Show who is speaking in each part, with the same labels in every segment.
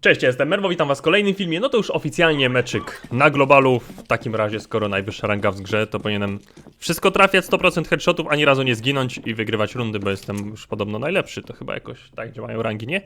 Speaker 1: Cześć, jestem Merwo, witam was w kolejnym filmie. No to już oficjalnie meczyk na globalu. W takim razie, skoro najwyższa ranga w grze, to powinienem wszystko trafiać, 100% headshotów, ani razu nie zginąć i wygrywać rundy, bo jestem już podobno najlepszy. To chyba jakoś tak działają rangi, nie?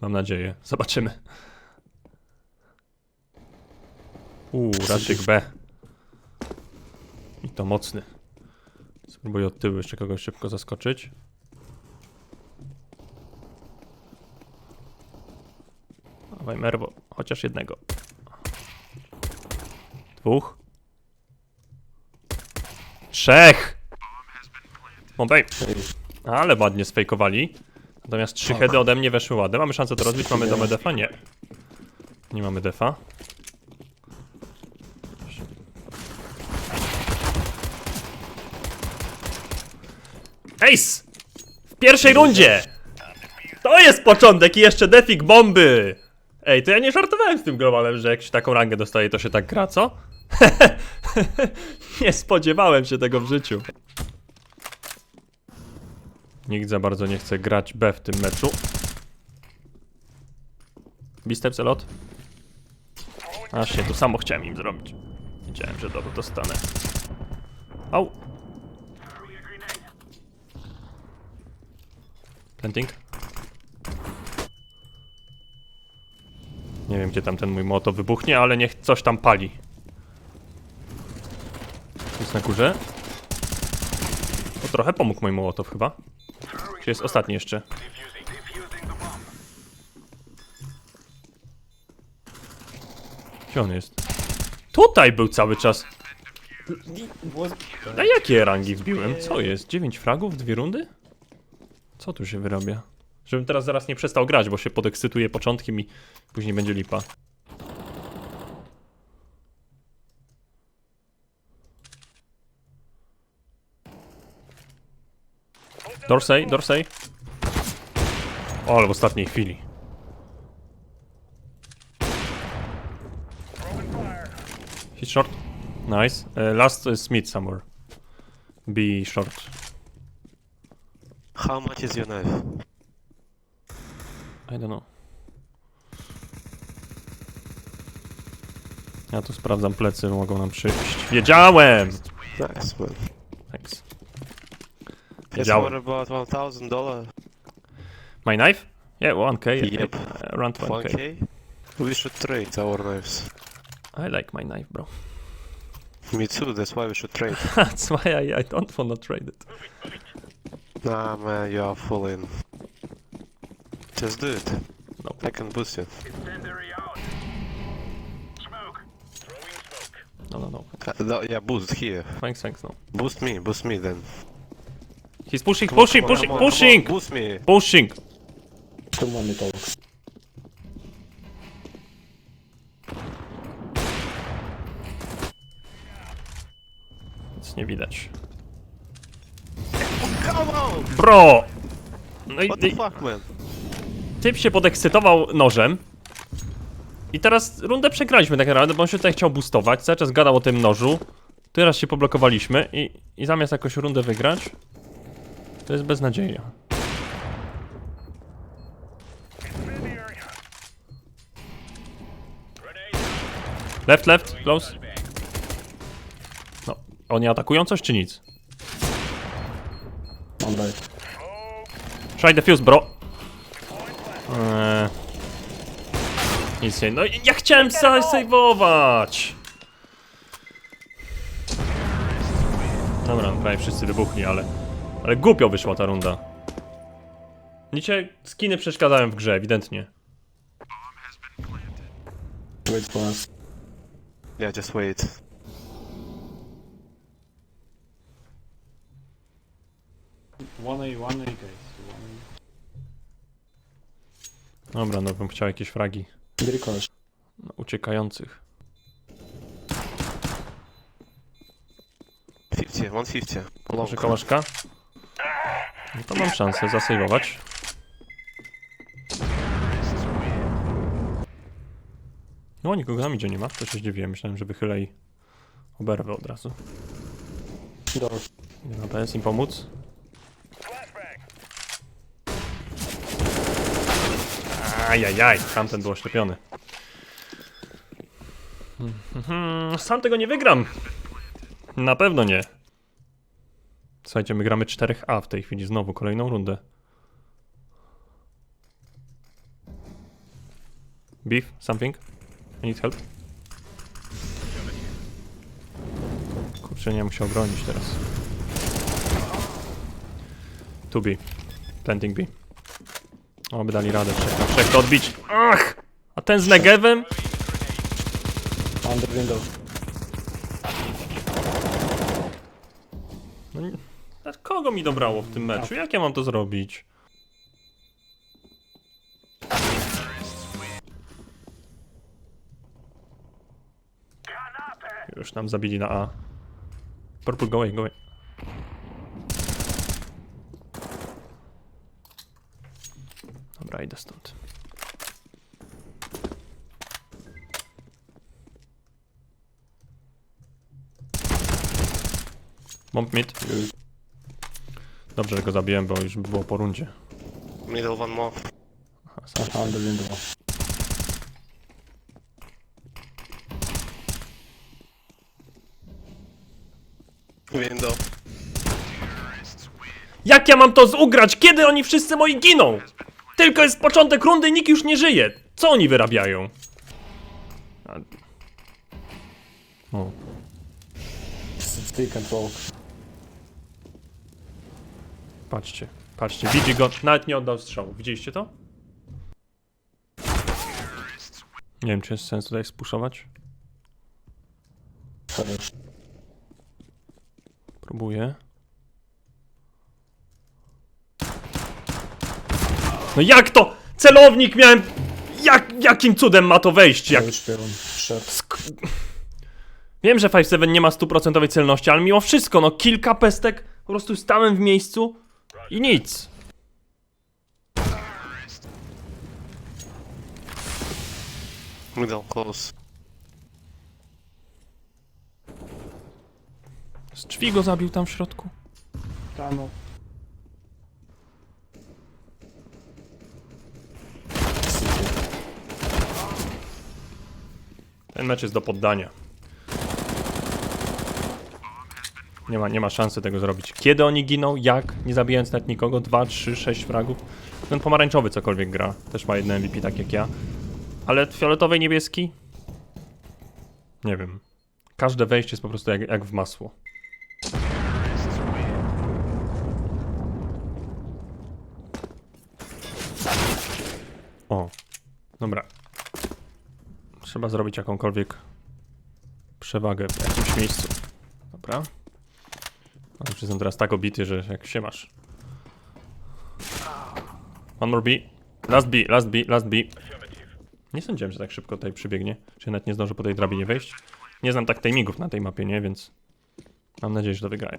Speaker 1: Mam nadzieję. Zobaczymy. Uuu, raczek B. I to mocny. Spróbuję od tyłu jeszcze kogoś szybko zaskoczyć. Dawaj Merwo, chociaż jednego. Dwóch. Trzech! Montej. Ale ładnie sfejkowali. Natomiast trzy heady ode mnie weszły ładne. Mamy szansę to rozbić. Mamy domę defa? Nie. Nie mamy defa. Ace! W pierwszej rundzie! To jest początek i jeszcze defik bomby! Ej, to ja nie żartowałem z tym globalem, że jak się taką rangę dostaje, to się tak gra, co? nie spodziewałem się tego w życiu. Nikt za bardzo nie chce grać B w tym meczu. Bistep celot. Aż się to samo chciałem im zrobić. Wiedziałem, że dobro dostanę. Au. Planting. Nie wiem, gdzie tam ten mój moto wybuchnie, ale niech coś tam pali. Jest na górze. To trochę pomógł mój mołotow chyba. Czy jest ostatni jeszcze? Gdzie on jest? Tutaj był cały czas. Na jakie rangi wbiłem? Co jest? 9 fragów? Dwie rundy? Co tu się wyrabia? Żebym teraz zaraz nie przestał grać, bo się podekscytuję początkiem i później będzie lipa. Dorsey, Dorsey. O, ale w ostatniej chwili. Hit short. Nice. Uh, last is mid somewhere. B short.
Speaker 2: How much is your knife?
Speaker 1: I don't know. Ja tu sprawdzam plecy, mogą nam przyjść. Wiedziałem!
Speaker 2: Nice man.
Speaker 1: Thanks.
Speaker 2: What
Speaker 1: Wiedziałem.
Speaker 2: about one thousand dollar?
Speaker 1: My knife? Yeah, 1k.
Speaker 2: Yep.
Speaker 1: uh, Around 1k.
Speaker 2: One K? We should trade our knives.
Speaker 1: I like my knife, bro.
Speaker 2: Me too. That's why we should trade.
Speaker 1: That's why I, I don't wanna trade it.
Speaker 2: nah man, you are full in. Just do it.
Speaker 1: Nope.
Speaker 2: I can boost you.
Speaker 1: No, no, no.
Speaker 2: Uh, no, yeah, boost here.
Speaker 1: Thanks, thanks, no.
Speaker 2: Boost me. Boost me then.
Speaker 1: He's pushing,
Speaker 2: Come on,
Speaker 1: pushing,
Speaker 2: come on,
Speaker 1: pushing,
Speaker 2: come on, come on,
Speaker 1: pushing!
Speaker 2: Boost me.
Speaker 1: Pushing!
Speaker 3: Money talks.
Speaker 1: Nic nie widać.
Speaker 2: Come on!
Speaker 1: Bro! No i,
Speaker 2: What the fuck man?
Speaker 1: Typ się podekscytował nożem. I teraz rundę przegraliśmy tak naprawdę, bo on się tutaj chciał boostować, cały czas gadał o tym nożu. Teraz się poblokowaliśmy i, i zamiast jakoś rundę wygrać, to jest beznadzieja. Left, left, close. No, oni atakują coś czy nic? Try defuse, bro. Eee. Nic nie. No ja chciałem zasejwować. Dobra, no prawie wszyscy wybuchli, ale. Ale głupio wyszła ta runda. Dzisiaj skiny przeszkadzają w grze, ewidentnie.
Speaker 3: Wait for us.
Speaker 2: Yeah, just wait.
Speaker 3: One A, one A, guys. One
Speaker 1: Dobra, no bym chciał jakieś fragi
Speaker 3: close.
Speaker 1: no, uciekających.
Speaker 2: 50, 150. Long.
Speaker 1: Proszę kołaszka. No to mam szansę zasejwować. No nikogo na midzie nie ma, to się zdziwiłem. Myślałem, że wychylę i oberwę od razu.
Speaker 3: Door.
Speaker 1: Nie ma PS im pomóc. Ajajaj, tamten był oślepiony. Mhm, Sam tego nie wygram. Na pewno nie. Słuchajcie, my gramy 4A w tej chwili, znowu kolejną rundę. Beef, something? I need help? Kurczę, nie musiał bronić teraz. Tu B. Planting B. O, by dali radę trzech to odbić. Ach! A ten z Negevem?
Speaker 3: Under window.
Speaker 1: No, nie- kogo mi dobrało w tym meczu? Jak ja mam to zrobić? Już nam zabili na A. Purple, go away, go away. Dobra, idę stąd. Bomb mid. Dobrze, że go zabiłem, bo już było po rundzie.
Speaker 2: Middle one more.
Speaker 3: Aha, under window.
Speaker 2: Window.
Speaker 1: Jak ja mam to zugrać? Kiedy oni wszyscy moi giną? Tylko jest początek rundy, nikt już nie żyje. Co oni wyrabiają? O,
Speaker 3: Stick and walk.
Speaker 1: patrzcie, patrzcie, widzi go, nawet nie oddał strzału. Widzieliście to? Nie wiem, czy jest sens tutaj spuszować. Próbuję. No jak to? Celownik miałem... Jak, jakim cudem ma to wejść? Jak...
Speaker 3: Szef.
Speaker 1: Sk- Wiem, że 5-7 nie ma stuprocentowej celności, ale mimo wszystko, no kilka pestek po prostu stałem w miejscu i nic.
Speaker 2: Middle close.
Speaker 1: Z drzwi go zabił tam w środku.
Speaker 3: Tunnel.
Speaker 1: Ten mecz jest do poddania. Nie ma, nie ma szansy tego zrobić. Kiedy oni giną? Jak? Nie zabijając nawet nikogo? 2, 3, 6 fragów? Ten pomarańczowy cokolwiek gra. Też ma jedno MVP tak jak ja. Ale fioletowy niebieski? Nie wiem. Każde wejście jest po prostu jak, jak w masło. O. Dobra. Trzeba zrobić jakąkolwiek przewagę w jakimś miejscu. Dobra. Ale już jestem teraz tak obity, że jak się masz. One more B. Last B, last B, last B. Nie sądziłem, że tak szybko tutaj przybiegnie. Czy nawet nie zdążę po tej drabinie wejść. Nie znam tak timingów na tej mapie, nie? Więc mam nadzieję, że to wygrają.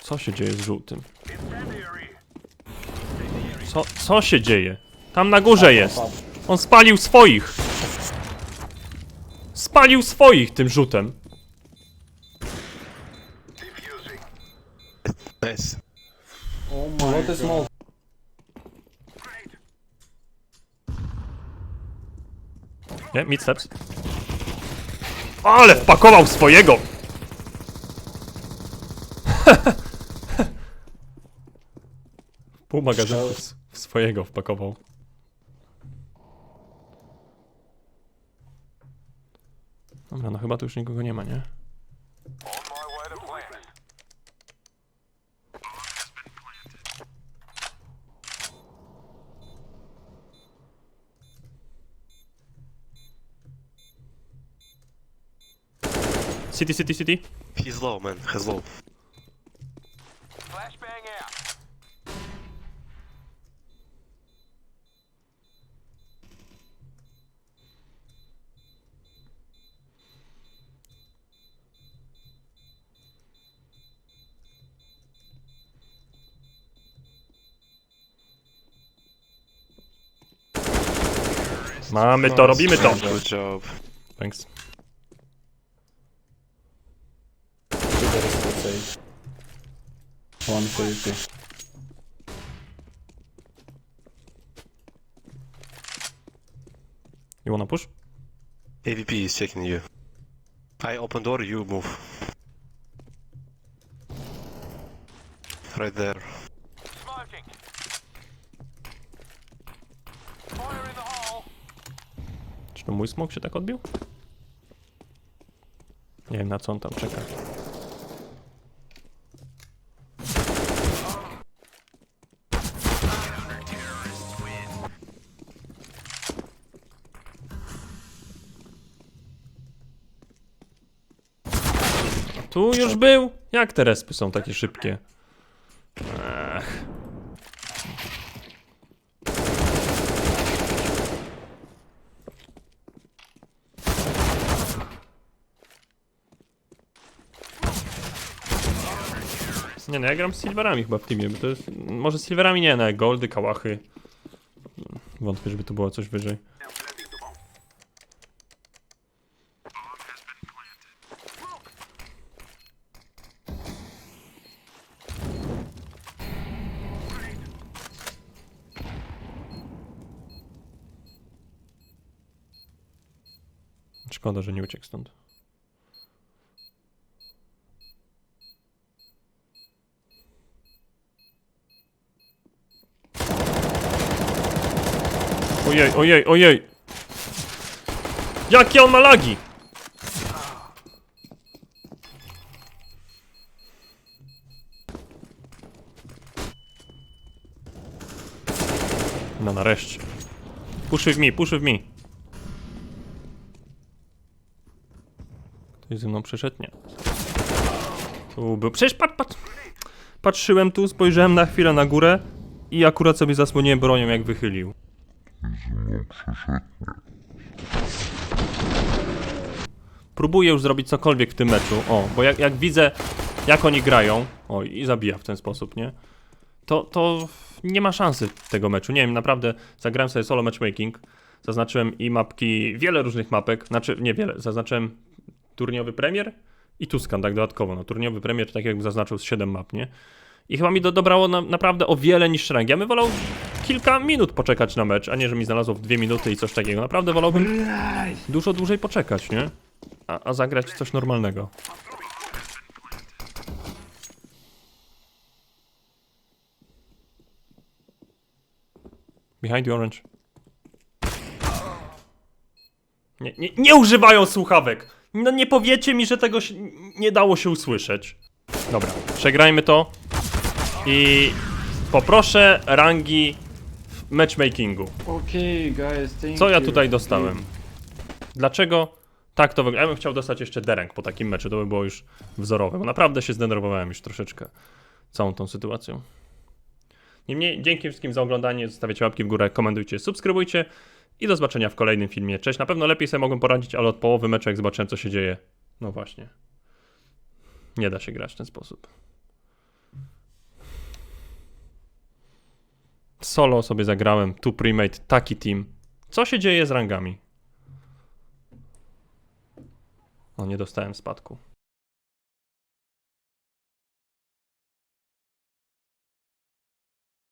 Speaker 1: Co się dzieje z żółtym? Co, co się dzieje? Tam na górze jest. On spalił swoich. Spalił swoich tym rzutem.
Speaker 2: Nice.
Speaker 3: Oh my more?
Speaker 1: Nie, mid steps. Ale wpakował swojego! Pół magazynu s- swojego wpakował. Dobra, no chyba tu już nikogo nie ma, nie? City, city, city.
Speaker 2: He's low, man. He's low.
Speaker 1: Mamy to, robimy to.
Speaker 2: Good job.
Speaker 1: Thanks.
Speaker 3: Two there is let's say. One for you too.
Speaker 1: You wanna push?
Speaker 2: AVP is checking you. I open door, you move. Right there.
Speaker 1: Czy to mój smok się tak odbił? Nie wiem na co on tam czeka. Tu już był? Jak te respy są takie szybkie? Nie no, ja gram z silverami chyba w teamie, bo to jest... Może z silverami nie, no goldy, kałachy. Wątpię, żeby tu było coś wyżej. Szkoda, że nie uciekł stąd. Ojej, ojej, ojej! Jakie on ma lagi! No nareszcie. Puszy w mi, puszy w mi. Ktoś ze mną przeszedł? Nie. Tu był. Przecież pat, pat. Patrzyłem tu, spojrzałem na chwilę na górę i akurat sobie zasłoniłem bronią, jak wychylił. Próbuję już zrobić cokolwiek w tym meczu. O, bo jak, jak widzę, jak oni grają. O, i zabija w ten sposób, nie? To, to nie ma szansy tego meczu. Nie wiem, naprawdę zagrałem sobie solo matchmaking. Zaznaczyłem i mapki, wiele różnych mapek. Znaczy, nie wiele. Zaznaczyłem turniowy premier i Tuskan, tak dodatkowo. No, turniowy premier tak jakbym zaznaczył z 7 map, nie? I chyba mi do, dobrało na, naprawdę o wiele niższy rank. Ja bym wolał kilka minut poczekać na mecz, a nie, że mi znalazło w dwie minuty i coś takiego. Naprawdę wolałbym dużo dłużej poczekać, nie? A, a zagrać coś normalnego. Behind you, orange. Nie, nie, nie używają słuchawek! No nie powiecie mi, że tego się, nie dało się usłyszeć. Dobra, przegrajmy to. I poproszę rangi matchmakingu.
Speaker 3: Okay, guys, thank
Speaker 1: Co ja
Speaker 3: you.
Speaker 1: tutaj dostałem? Dlaczego tak to wygląda? Ja bym chciał dostać jeszcze dereng po takim meczu, to by było już wzorowe, bo naprawdę się zdenerwowałem już troszeczkę całą tą sytuacją. Niemniej, dzięki wszystkim za oglądanie, zostawiacie łapki w górę, komentujcie, subskrybujcie i do zobaczenia w kolejnym filmie. Cześć, na pewno lepiej sobie mogłem poradzić, ale od połowy meczu jak zobaczyłem co się dzieje, no właśnie. Nie da się grać w ten sposób. Solo sobie zagrałem, tu premade, taki team. Co się dzieje z rangami? O, nie dostałem spadku.